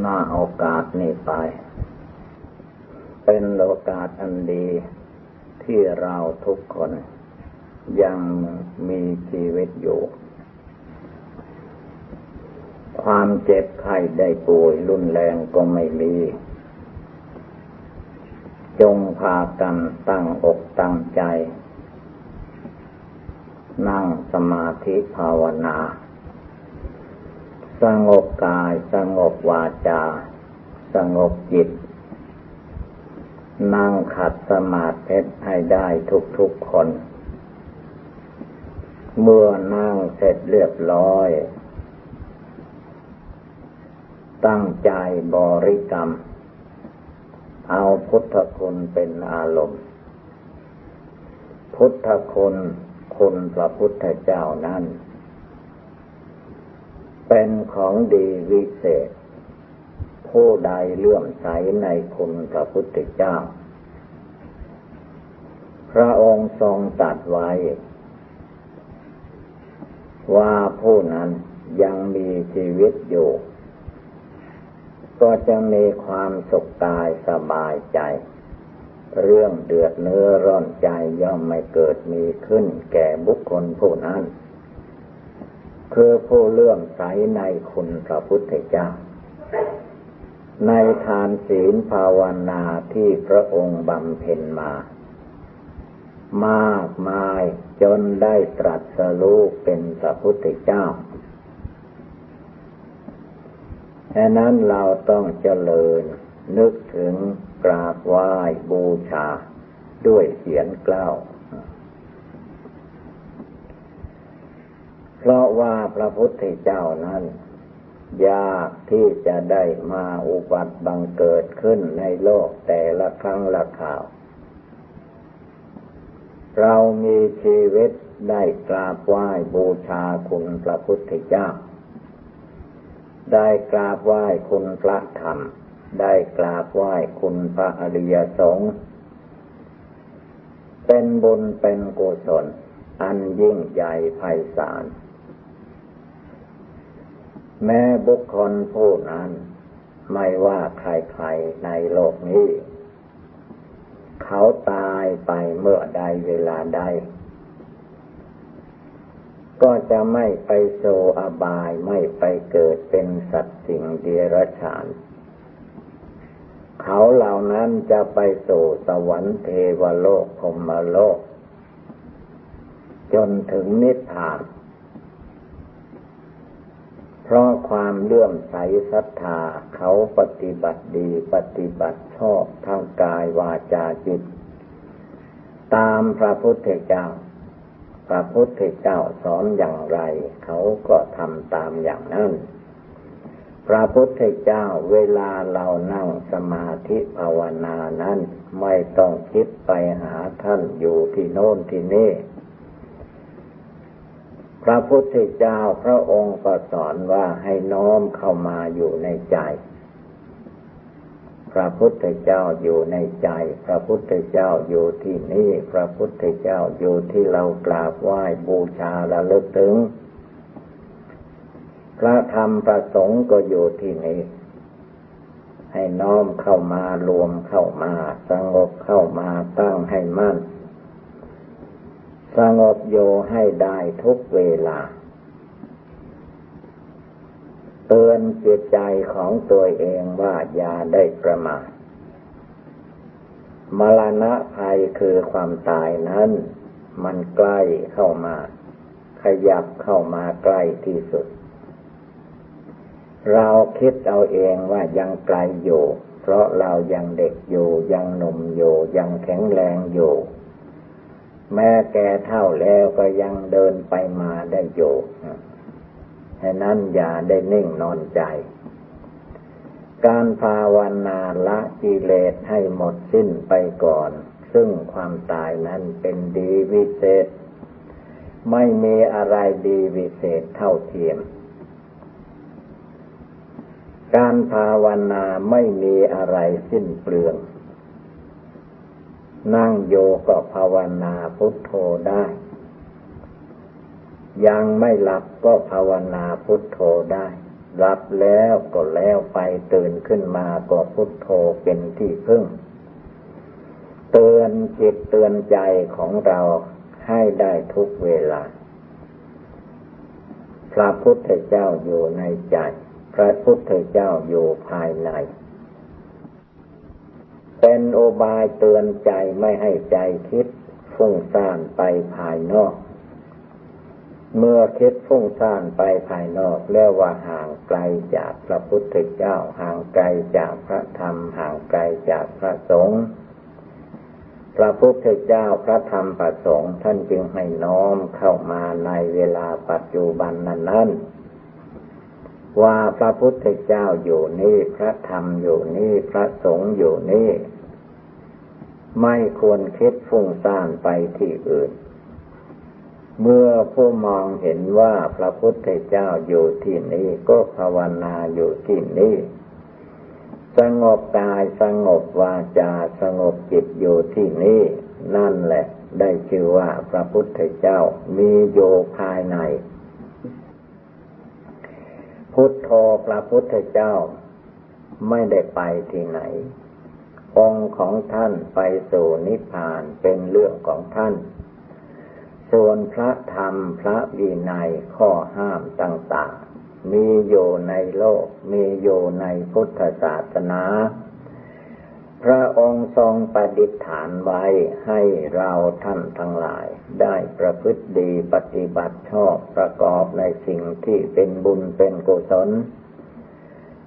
หน้าโอกาสนี้ไป เป็นโอกาสอันดีที่เราทุกคน ยังมีชีวิตอยู่ ความเจ็บไข้ได้ป่วยรุนแรงก็ไม่มี จงพากันตั้งอกตั้งใจ นั่งสมาธิภาวนา สงบกาย สงบวาจา สงบจิต นั่งขัดสมาธิให้ได้ทุกๆคน เมื่อนั่งเสร็จเรียบร้อย ตั้งใจบริกรรม เอาพุทธคุณเป็นอารมณ์ พุทธคุณคุณพระพุทธเจ้านั้น เป็นของดีวิเศษ ผู้ใดเลื่อมใสในคุณพระพุทธเจ้า พระองค์ทรงตัดไว้ ว่าผู้นั้นยังมีชีวิตอยู่ ก็จะมีความสุขกายสบายใจ เรื่องเดือดเนื้อร้อนใจย่อมไม่เกิดมีขึ้นแก่บุคคลผู้นั้น คือผู้เลื่อมใสในคุณพระพุทธเจ้า ในทานศีลภาวนาที่พระองค์บำเพ็ญมา มากมายจนได้ตรัสรู้เป็นพระพุทธเจ้าฉะนั้นเราต้องเจริญนึกถึงกราบไหว้บูชาด้วยเสียงกล้าว เพราะว่าพระพุทธเจ้านั้น ยากที่จะได้มาอุบัติบังเกิดขึ้นในโลกแต่ละครั้งละข่าว เรามีชีวิตได้กราบไหว้บูชาคุณพระพุทธเจ้า ได้กราบไหว้คุณพระธรรม ได้กราบไหว้คุณพระอริยสงฆ์เป็นบุญเป็นกุศลอันยิ่งใหญ่ไพศาล แม้บุคคลผู้นั้น ไม่ว่าใครๆในโลกนี้ เขาตายไปเมื่อใดเวลาใด ก็จะไม่ไปโซอบายไม่ไปเกิดเป็นสัตว์สิ่งเดรัจฉานเขาเหล่านั้นจะไปสู่สวรรค์เทวโลกพรมโลก จนถึงนิพพาน พราะความเลื่อมใสศรัทธาเขาปฏิบัติดีปฏิบัติชอบทางกายวาจาจิต ตามพระพุทธเจ้า พระพุทธเจ้าสอนอย่างไร เขาก็ทำตามอย่างนั้น พระพุทธเจ้าเวลาเรานั่งสมาธิภาวนานั้น ไม่ต้องคิดไปหาท่านอยู่ที่โน่นที่นี่ พระพุทธเจ้าพระองค์ก็สอนว่าให้น้อมเข้ามาอยู่ในใจ พระพุทธเจ้าอยู่ในใจ พระพุทธเจ้าอยู่ที่นี่ พระพุทธเจ้าอยู่ที่เรากราบไหว้บูชาและลึกถึง พระธรรมประสงค์ก็อยู่ที่นี่ ให้น้อมเข้ามารวมเข้ามา สงบเข้ามาตั้งให้มั่น สงบโยให้ได้ทุกเวลา เตือนจิตใจของตัวเองว่าอย่าได้ประมาทมรณะภัยคือความตายนั้น มันใกล้เข้ามา ขยับเข้ามาใกล้ที่สุด เราคิดเอาเองว่ายังไกลอยู่ เพราะเรายังเด็กอยู่ ยังหนุ่มอยู่ ยังแข็งแรงอยู่ แม้แก่เท่าแล้วก็ยังเดินไปมาได้อยู่ฉะนั้นอย่าได้นิ่งนอนใจ การภาวนาละกิเลสให้หมดสิ้นไปก่อน ซึ่งความตายนั้นเป็นดีวิเศษ ไม่มีอะไรดีวิเศษเท่าเทียม การภาวนาไม่มีอะไรสิ้นเปลือง นั่งโยก็ภาวนาพุทโธได้ ยังไม่หลับก็ภาวนาพุทโธได้หลับแล้วก็แล้วไปตื่นขึ้นมาก็พุทโธเป็นที่พึ่ง เตือนจิตเตือนใจของเราให้ได้ทุกเวลา พระพุทธเจ้าอยู่ในใจ พระพุทธเจ้าอยู่ภายใน เป็นโอบายเตือนใจไม่ให้ใจคิดฟุ้งซ่านไปภายนอก เมื่อคิดฟุ้งซ่านไปภายนอกแล้วว่าห่างไกลจากพระพุทธเจ้า ห่างไกลจากพระธรรม ห่างไกลจากพระสงฆ์พระพุทธเจ้าพระธรรมพระสงฆ์ท่านจึงให้น้อมเข้ามาในเวลาปัจจุบันนั้นนั้นว่าพระพุทธเจ้าอยู่นี่ พระธรรมอยู่นี่ พระสงฆ์อยู่นี่ ไม่ควรคิดฟุ้งซ่านไปที่อื่น เมื่อผู้มองเห็นว่าพระพุทธเจ้าอยู่ที่นี่ก็ภาวนาอยู่ที่นี่สงบกายสงบวาจาสงบจิตอยู่ที่นี่นั่นแหละ ได้ชื่อว่าพระพุทธเจ้ามีโยภายใน พุทโธพระพุทธเจ้าไม่ได้ไปที่ไหน องค์ของท่านไปสู่นิพพานเป็นเรื่องของท่าน ส่วนพระธรรมพระวินัยข้อห้ามต่างๆ มีอยู่ในโลก มีอยู่ในพุทธศาสนา พระองค์ทรงประดิษฐานไว้ให้เราท่านทั้งหลาย ได้ประพฤติดีปฏิบัติชอบประกอบในสิ่งที่เป็นบุญเป็นกุศล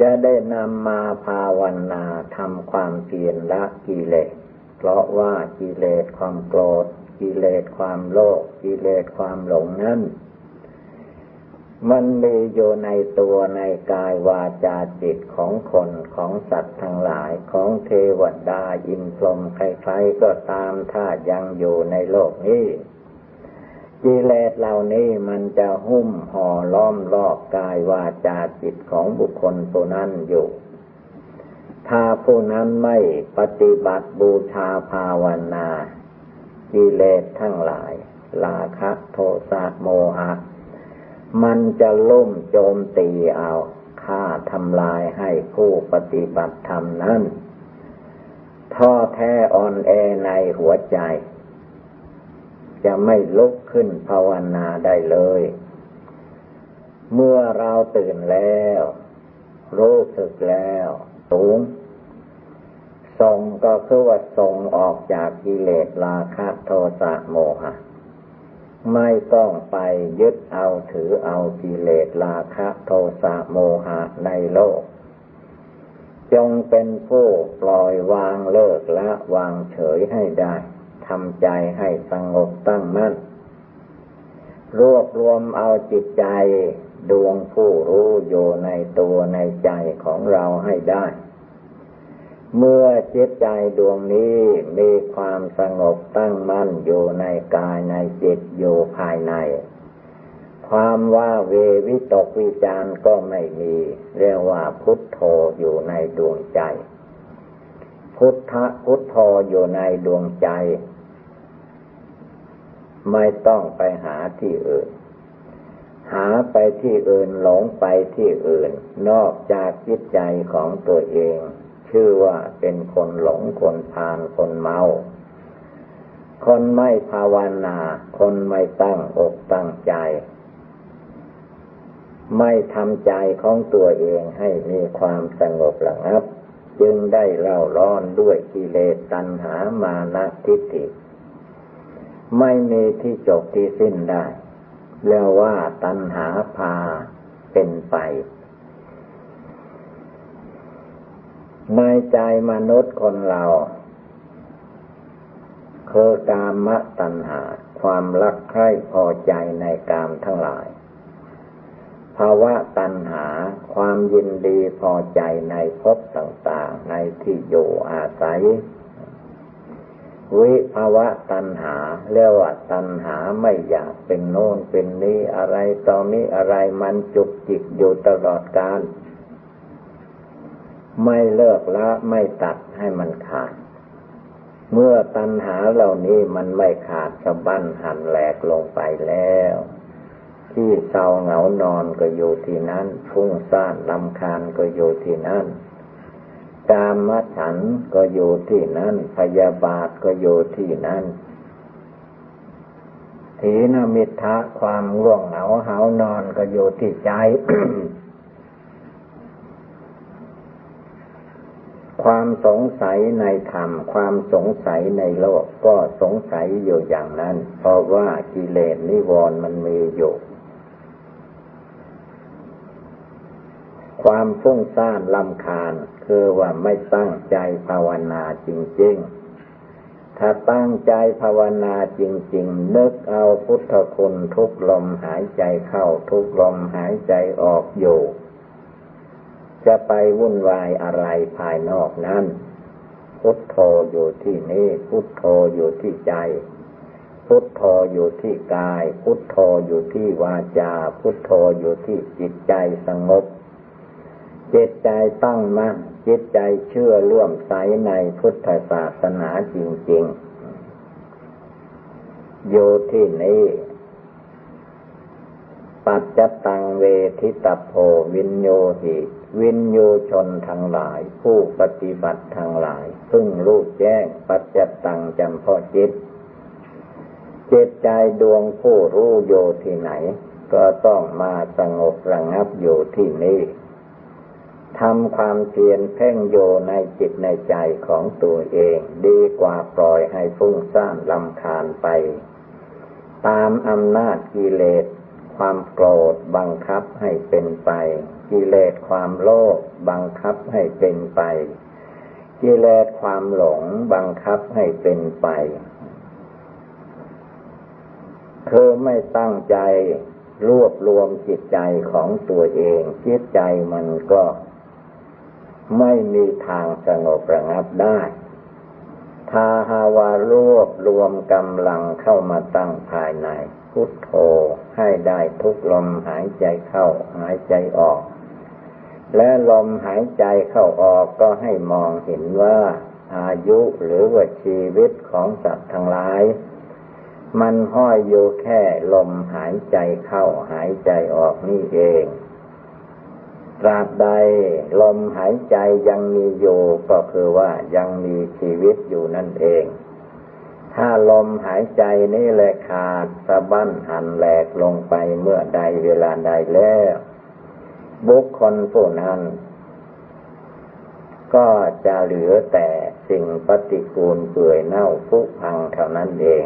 จะได้นำมาภาวนาทำความเพียรละกิเลส เพราะว่ากิเลสความโกรธ กิเลสความโลภกิเลสความหลงนั้นมันมีอยู่ในตัวในกายวาจาจิตของคนของสัตว์ทั้งหลายของเทวดาอินพรหมใครๆก็ตามถ้ายังอยู่ในโลกนี้ กิเลสเหล่านี้มันจะหุ้มห่อล้อมรอบกายวาจาจิตของบุคคลผู้นั้นอยู่ ถ้าผู้นั้นไม่ปฏิบัติบูชาภาวนา กิเลสทั้งหลายลาคะโทสะโมหะ มันจะล่มโจมตีเอาฆ่าทำลายให้ผู้ปฏิบัติธรรมนั้นท้อแท้อ่อนแอในหัวใจ จะไม่ลุกขึ้นภาวนาได้เลย เมื่อเราตื่นแล้ว รู้สึกแล้วสูงส่งก็คือว่าส่งออกจากกิเลสราคะโทสะโมหะ ไม่ต้องไปยึดเอาถือเอากิเลสราคะโทสะโมหะในโลก จงเป็นผู้ปล่อยวางเลิกละวางเฉยให้ได้ ทำใจให้สงบตั้งมั่น รวบรวมเอาจิตใจดวงผู้รู้อยู่ในตัวในใจของเราให้ได้ เมื่อจิตใจดวงนี้มีความสงบตั้งมั่นอยู่ในกายในจิตอยู่ภายใน ความว่าเววิตกวิจารก็ไม่มี เรียกว่าพุทโธอยู่ในดวงใจ พุทธะพุทโธอยู่ในดวงใจ ไม่ต้องไปหาที่อื่น หาไปที่อื่นหลงไปที่อื่น นอกจากจิตใจของตัวเอง ชื่อว่าเป็นคนหลงคนพานคนเมา คนไม่ภาวนา คนไม่ตั้งอกตั้งใจ ไม่ทำใจของตัวเองให้มีความสงบระงับ จึงได้เล่าร้อนด้วยกิเลสตัณหามานะทิฏฐิ ไม่มีที่จบที่สิ้นได้เรียกว่าตัณหาพาเป็นไป ในใจมนุษย์คนเราคือกามตัณหา ความรักใคร่พอใจในกามทั้งหลายภาวะตัณหาความยินดีพอใจในภพต่าง ๆ ในที่อยู่อาศัย วิภาวะตัณหาเรียกว่าตัณหาไม่อยากเป็นโน่นเป็นนี้อะไรตอนนี้อะไรมันจุกจิกอยู่ตลอดกาลไม่เลิกละไม่ตัดให้มันขาด เมื่อตัณหาเหล่านี้มันไม่ขาดสะบั้นหันแหลกลงไปแล้ว ที่เศร้าเหงานอนก็อยู่ที่นั้นฟุ้งซ่านลำคาญก็อยู่ที่นั้น กามฉันก็อยู่ที่นั้นพยาบาทก็อยู่ที่นั้นถีนมิทะความง่วงเหงาหานอนก็อยู่ที่ใจ ความสงสัยในธรรม ความสงสัยในโลกก็สงสัยอยู่อย่างนั้น เพราะว่ากิเลสนิวรณ์มันมีอยู่ ความฟุ้งซ่านลำคาญ คือว่าไม่ตั้งใจภาวนาจริง ๆ ถ้าตั้งใจภาวนาจริง ๆ นึกเอาพุทธคุณทุกลมหายใจเข้าทุกลมหายใจออกอยู่ จะไปวุ่นวายอะไรภายนอกนั้น พุทโธอยู่ที่นี่พุทโธอยู่ที่ใจพุทโธอยู่ที่กาย พุทโธอยู่ที่วาจา พุทโธอยู่ที่จิตใจสงบ จิตใจตั้งมั่นจิตใจเชื่อร่วมใสในพุทธศาสนาจริงๆ อยู่ที่นี้ปัจจตังเวทิตโพวินโยหิวินโยชนทั้งหลาย ผู้ปฏิบัติทั้งหลาย ซึ่งรู้แจ้งปัจจตังจำพอจิตจิตใจดวงผู้รู้โยที่ไหน ก็ต้องมาสงบระงับอยู่ที่นี้ ทำความเพียรเพ่งโยในจิตในใจของตัวเอง ดีกว่าปล่อยให้ฟุ้งซ่านลำคาญไป ตามอำนาจกิเลส ความโกรธบังคับให้เป็นไป กิเลสความโลภบังคับให้เป็นไป กิเลสความหลงบังคับให้เป็นไปคือไม่ตั้งใจรวบรวมจิตใจของตัวเอง จิตใจมันก็ ไม่มีทางสงบระงับได้ ถ้าหาวารวบรวมกำลังเข้ามาตั้งภายใน พุทโธให้ได้ทุกลมหายใจเข้าหายใจออก และลมหายใจเข้าออกก็ให้มองเห็นว่าอายุหรือว่าชีวิตของสัตว์ทั้งหลาย มันห้อยอยู่แค่ลมหายใจเข้าหายใจออกนี่เอง ตราบใดลมหายใจยังมีอยู่ก็คือว่ายังมีชีวิตอยู่นั่นเอง ถ้าลมหายใจนี่แหละขาดสะบั้นหันแหลกลงไปเมื่อใดเวลาใดแล้ว บุคคลผู้นั้นก็จะเหลือแต่สิ่งปฏิกูลเปื่อยเน่าพุพังเท่านั้นเอง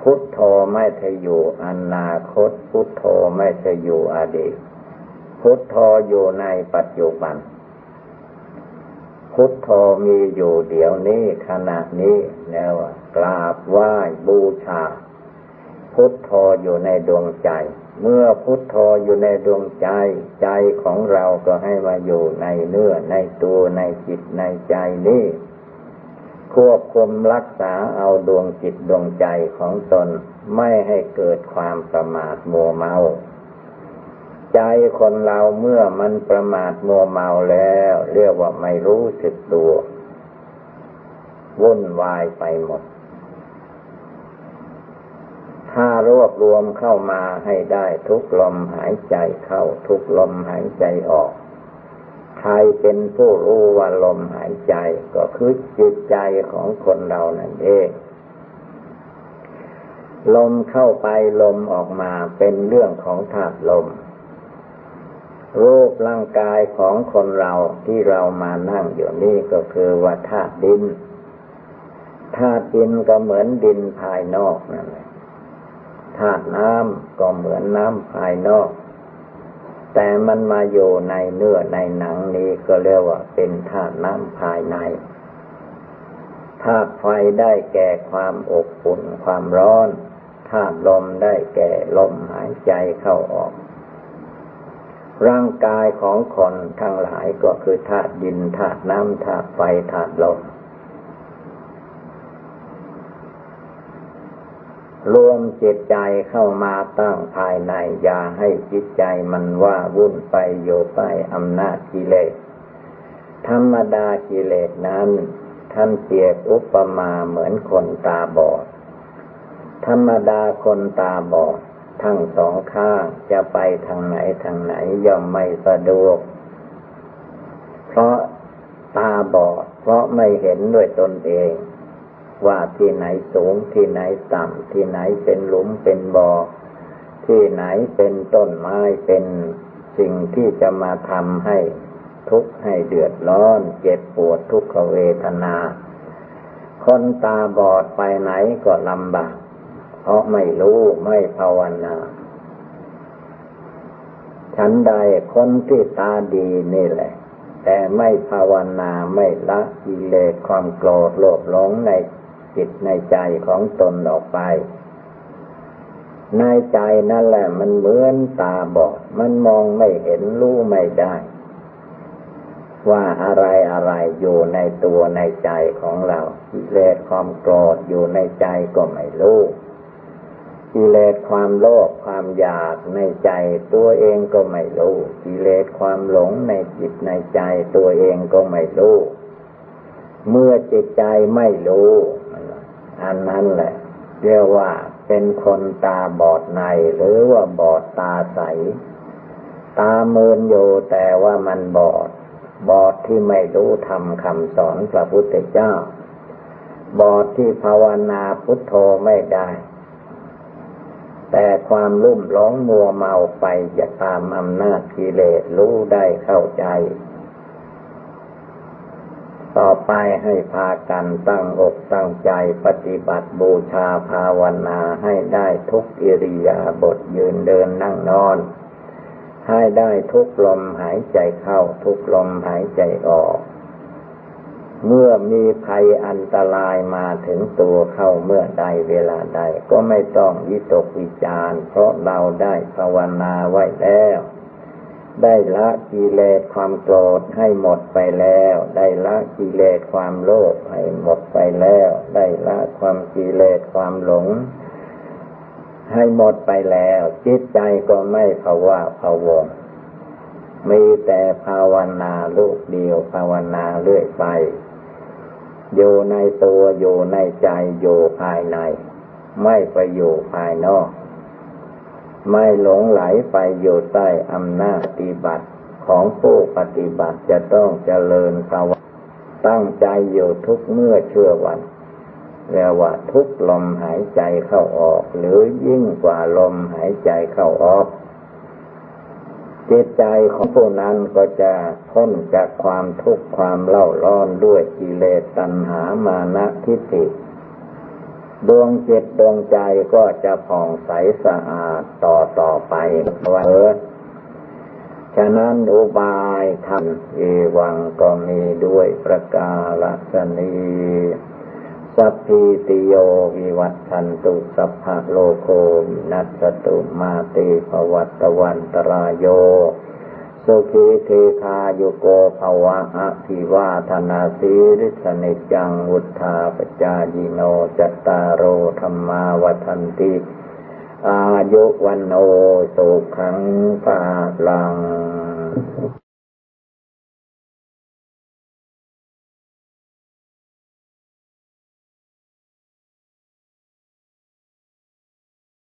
พุทโธไม่ทอยู่อนาคต พุทโธไม่ทอยู่อดีต พุทโธอยู่ในปัจจุบัน พุทโธมีอยู่เดี๋ยวนี้ขณะนี้แล้วกราบไหว้บูชา พุทโธอยู่ในดวงใจ เมื่อพุทโธอยู่ในดวงใจ ใจของเราก็ให้มาอยู่ในเนื้อในตัวในจิตในใจนี้ควบคุมรักษาเอาดวงจิตดวงใจของตน ไม่ให้เกิดความประมาทมัวเมา ใจคนเราเมื่อมันประมาทมัวเมาแล้ว เรียกว่าไม่รู้สึกตัววุ่นวายไปหมด ถ้ารวบรวมเข้ามาให้ได้ทุกลมหายใจเข้า ทุกลมหายใจออก ใครเป็นผู้รู้ว่าลมหายใจก็คือจิตใจของคนเรานั่นเองลมเข้าไปลมออกมาเป็นเรื่องของธาตุลม รูปร่างกายของคนเราที่เรามานั่งอยู่นี่ก็คือว่าธาตุดินธาตุดินก็เหมือนดินภายนอกนั่นแหละธาตุน้ำก็เหมือนน้ำภายนอก แต่มันมาอยู่ในเนื้อในหนังนี้ก็เรียกว่าเป็นธาตุน้ำภายในธาตุไฟได้แก่ความอบอุ่นความร้อนธาตุลมได้แก่ลมหายใจเข้าออก ร่างกายของคนทั้งหลายก็คือธาตุดินธาตุน้ำธาตุไฟธาตุลมรวมจิตใจเข้ามาตั้งภายใน อย่าให้จิตใจมันว่าวุ่นไปโยไปอำนาจกิเลส ธรรมดากิเลสนั้นท่านเปรียบอุปมาเหมือนคนตาบอด ธรรมดาคนตาบอด ทั้งสองข้างจะไปทางไหนทางไหนย่อมไม่สะดวก เพราะตาบอด เพราะไม่เห็นด้วยตนเอง ว่าที่ไหนสูงที่ไหนต่ำที่ไหนเป็นหลุมเป็นบ่อที่ไหนเป็นต้นไม้เป็นสิ่งที่จะมาทำให้ทุกข์ให้เดือดร้อน เจ็บปวดทุกขเวทนา คนตาบอดไปไหนก็ลำบาก ราะไม่รู้ไม่ภาวนาฉันใดคนที่ตาดีนี่แหละ แต่ไม่ภาวนาไม่ละกิเลสความโกรธโลภหลงในจิตในใจของตนออกไป ในใจนั่นแหละมันเหมือนตาบอด มันมองไม่เห็นรู้ไม่ได้ ว่าอะไรอะไรอยู่ในตัวในใจของเรากิเลสความโกรธอยู่ในใจก็ไม่รู้ กิเลสความโลภความอยากในใจตัวเองก็ไม่รู้กิเลสความหลงในจิตในใจตัวเองก็ไม่รู้เมื่อจิตใจไม่รู้ อันนั้นแหละ เรียกว่าเป็นคนตาบอดในหรือว่าบอดตาใส ตาเมินอยู่แต่ว่ามันบอด บอดที่ไม่รู้ทำคำสอนพระพุทธเจ้า บอดที่ภาวนาพุทโธไม่ได้ แต่ความลุ่มหลงมัวเมาไปจะตามอำนาจกิเลสรู้ได้เข้าใจ ต่อไปให้พากันตั้งอกตั้งใจปฏิบัติบูชาภาวนาให้ได้ทุกอิริยาบถยืนเดินนั่งนอน ให้ได้ทุกลมหายใจเข้าทุกลมหายใจออก เมื่อมีภัยอันตรายมาถึงตัวเข้าเมื่อใดเวลาใด ก็ไม่ต้องวิตกวิจารเพราะเราได้ภาวนาไว้แล้ว ได้ละกิเลสความโกรธให้หมดไปแล้ว ได้ละกิเลสความโลภให้หมดไปแล้ว ได้ละความกิเลสความหลง ให้หมดไปแล้ว จิตใจก็ไม่ภาวะภาวงมีแต่ภาวนาลูกเดียวภาวนาเรื่อยไป อยู่ในตัวอยู่ในใจอยู่ภายใน ไม่ไปอยู่ภายนอก ไม่หลงไหลไปอยู่ใต้อำนาจปฏิบัติของผู้ปฏิบัติจะต้องเจริญสวตั้งใจอยู่ทุกเมื่อเชื่อวันเรียกว่าทุกลมหายใจเข้าออก หรือยิ่งกว่าลมหายใจเข้าออก จิตใจของผู้นั้นก็จะพ้นจากความทุกข์ความเล่าร้อนด้วยกิเลสตัณหามานะทิฏฐิดวงจิตดวงใจก็จะผ่องใสสะอาดต่อต่อไปว่าเออฉะนั้นอุบายธรรมเอวังก็มีด้วยประกาศนี สัพพิติโยวิวัตชันตุสัพพะโลโควินัสตุมาเตภวัตวันตรายโยสุขีเทคาโยโกภวะอภิวาธนาสีริสนิจังวุธาปจายิโนจตตารโอธรรมาวันติ อายุวันโนสุขังภาลัง